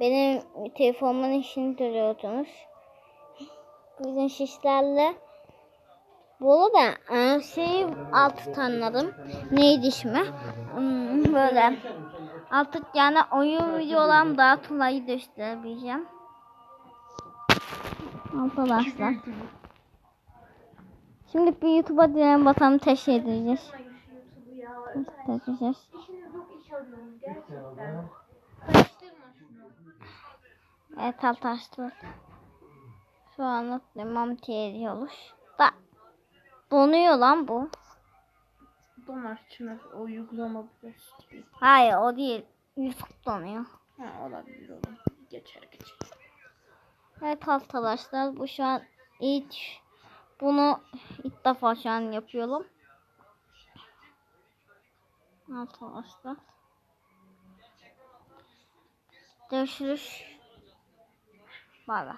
Benim telefonumun işini görüyordunuz. Bugün sizlerle Bolu ben her şeyi altı tanıdım. Neydi ismi? Hmm, böyle. Artık yani oyun videolarım daha kolay gösterebileceğim. Arkadaşlar. Şimdi bir YouTube'a diyelim bakalım teşhir edeceğiz. Göstereceğiz. Evet arkadaşlar. Şu an limam ediyoruz. Da donuyor lan bu. Donar Çınar o uygulama biraz. Hayır o değil. YouTube donuyor. Ha olabilir oğlum. Geçer geçer. Evet arkadaşlar bu şu an ilk bunu ilk defa şu an yapıyorum. Arkadaşlar. Görüşürüz. Bay bay.